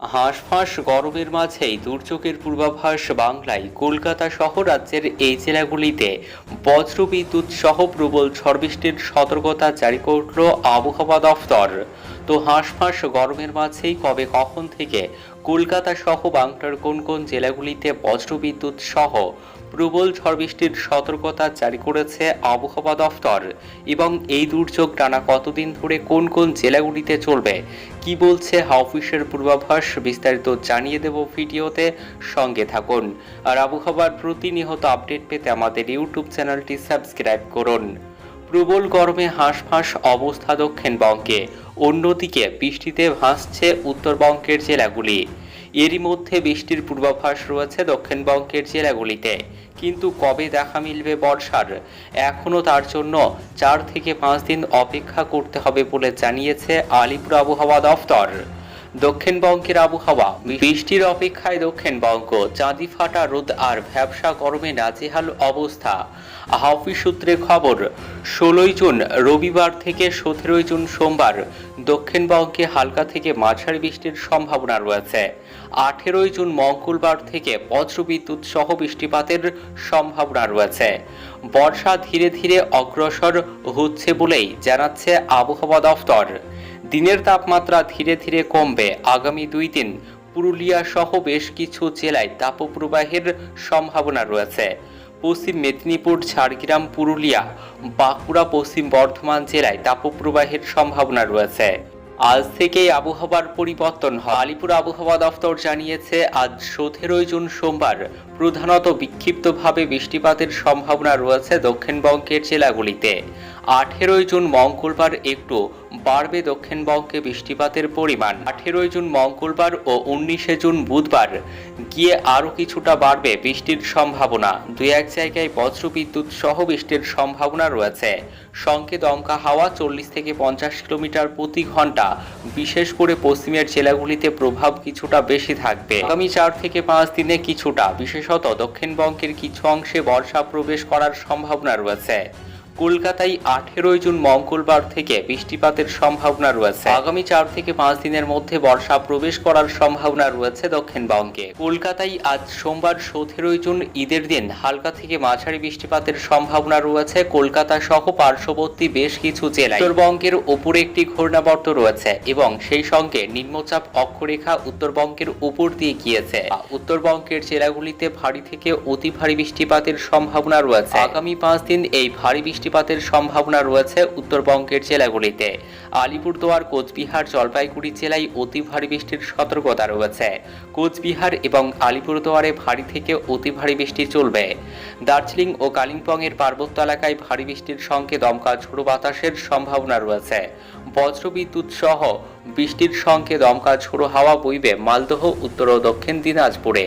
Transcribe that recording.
হাঁসফাঁস গরমের মাঝেই দুর্যোগের পূর্বাভাস বাংলায়। কলকাতা সহ রাজ্যের এই জেলাগুলিতে বজ্রবিদ্যুৎ সহ প্রবল ঝড়বৃষ্টির সতর্কতা জারি করল আবহাওয়া দফতর। তো হাঁসফাঁস গরমের মাঝেই কবে কখন থেকে কলকাতা সহ বাংলার কোন কোন জেলাগুলিতে বজ্রবিদ্যুৎ সহ প্রবল ঝড় বৃষ্টির সতর্কতা জারি করেছে আবহাওয়া দফতর। এবং এই দুর্যোগ টানা কতদিন ধরে কোন কোন জেলাগুলিতে চলবে? কি বলছে অফিসের পূর্বাভাস? বিস্তারিত জানিয়ে দেব ভিডিওতে। সঙ্গে থাকুন। আর আবহাওয়ার প্রতিনিয়ত আপডেট পেতে আমাদের ইউটিউব চ্যানেলটি সাবস্ক্রাইব করুন। প্রবল গরমে হাঁসফাঁস অবস্থা দক্ষিণবঙ্গে। অন্যদিকে বৃষ্টিতে ভাসছে উত্তরবঙ্গের জেলাগুলি। এরই মধ্যে বৃষ্টির পূর্বাভাস রয়েছে দক্ষিণবঙ্গের জেলাগুলিতে। কিন্তু কবে দেখা মিলবে বর্ষার? এখনও তার জন্য চার থেকে পাঁচ দিন অপেক্ষা করতে হবে বলে জানিয়েছে আলিপুর আবহাওয়া দফতর। দক্ষিণবঙ্গের আবহাওয়া, বৃষ্টির অপেক্ষায় দক্ষিণবঙ্গ চাঁদি ফাটা রোদ আর ভ্যাবসা গরমে নাজেহাল অবস্থা। হাফিজ সূত্রে খবর, ষোলোই জুন রবিবার থেকে সতেরোই জুন সোমবার দক্ষিণবঙ্গে হালকা থেকে মাঝারি বৃষ্টির সম্ভাবনা রয়েছে। আঠেরোই জুন মঙ্গলবার থেকে বজ্রবিদ্যুৎ সহ বৃষ্টিপাতের সম্ভাবনা রয়েছে। বর্ষা ধীরে ধীরে অগ্রসর হচ্ছে বলেই জানাচ্ছে আবহাওয়া দফতর। দিনের তাপমাত্রা ধীরে ধীরে কমবে। আগামী দুই দিন পুরুলিয়া সহ বেশ কিছু জেলায় তাপপ্রবাহের সম্ভাবনা রয়েছে। পশ্চিম মেদিনীপুর, ঝাড়গ্রাম, পুরুলিয়া, বাঁকুড়া, পশ্চিম বর্ধমান জেলায় তাপপ্রবাহের সম্ভাবনা রয়েছে। আজ থেকেই আবহাওয়ার পরিবর্তন হয়। আলিপুর আবহাওয়া দফতর জানিয়েছে, আজ সতেরোই জুন সোমবার প্রধানত বিক্ষিপ্তভাবে বৃষ্টিপাতের সম্ভাবনা রয়েছে দক্ষিণবঙ্গের জেলাগুলিতে। আঠেরোই জুন মঙ্গলবার একটু বাড়বে দক্ষিণবঙ্গে বৃষ্টিপাতের পরিমাণ। আঠেরোই জুন মঙ্গলবার ও উনিশে জুন বুধবার গিয়ে আরও কিছুটা বাড়বে বৃষ্টির সম্ভাবনা। দুই এক জায়গায় বজ্রবিদ্যুৎ সহ বৃষ্টির সম্ভাবনা রয়েছে। সঙ্গে দমকা হাওয়া চল্লিশ থেকে পঞ্চাশ কিলোমিটার প্রতি ঘণ্টা। বিশেষ করে পশ্চিমের জেলাগুলিতে প্রভাব কিছুটা বেশি থাকবে। আগামী চার থেকে পাঁচ দিনে কিছুটা, বিশেষত দক্ষিণবঙ্গের কিছু অংশে বর্ষা প্রবেশ করার সম্ভাবনা রয়েছে। কলকাতায় আঠেরোই জুন মঙ্গলবার থেকে বৃষ্টিপাতের সম্ভাবনা রয়েছে। আগামী চার থেকে পাঁচ দিনের মধ্যে বর্ষা প্রবেশ করার সম্ভাবনা রয়েছে দক্ষিণবঙ্গে। কলকাতায় আজ সোমবার সতেরোই জুন ঈদের দিন হালকা থেকে মাঝারি বৃষ্টিপাতের সম্ভাবনা রয়েছে। কলকাতা সহ পার্শ্ববর্তী বেশ কিছু জেলায়। উত্তরবঙ্গের ওপরে একটি ঘূর্ণাবর্ত রয়েছে এবং সেই সঙ্গে নিম্নচাপ অক্ষরেখা উত্তরবঙ্গের উপর দিয়ে গিয়েছে। উত্তরবঙ্গের জেলাগুলিতে ভারী থেকে অতি ভারী বৃষ্টিপাতের সম্ভাবনা রয়েছে। আগামী পাঁচ দিন এই ভারী বৃষ্টিপাতের সম্ভাবনা রয়েছে উত্তরবঙ্গের জেলাগুলিতে। আলিপুরদুয়ার, কোচবিহার, জলপাইগুড়ি জেলায় অতি ভারী বৃষ্টির সতর্কতা রয়েছে। কোচবিহার এবং আলিপুরদুয়ারে ভারী থেকে অতি ভারী বৃষ্টি চলবে। দার্জিলিং ও কালিম্পংয়ের পার্বত্য এলাকায় ভারী বৃষ্টির সঙ্গে দমকা ঝোড়ো বাতাসের সম্ভাবনা রয়েছে। বজ্রবিদ্যুৎ সহ বৃষ্টির সঙ্গে দমকা ঝোড়ো হাওয়া বইবে মালদহ, উত্তর ও দক্ষিণ দিনাজপুরে।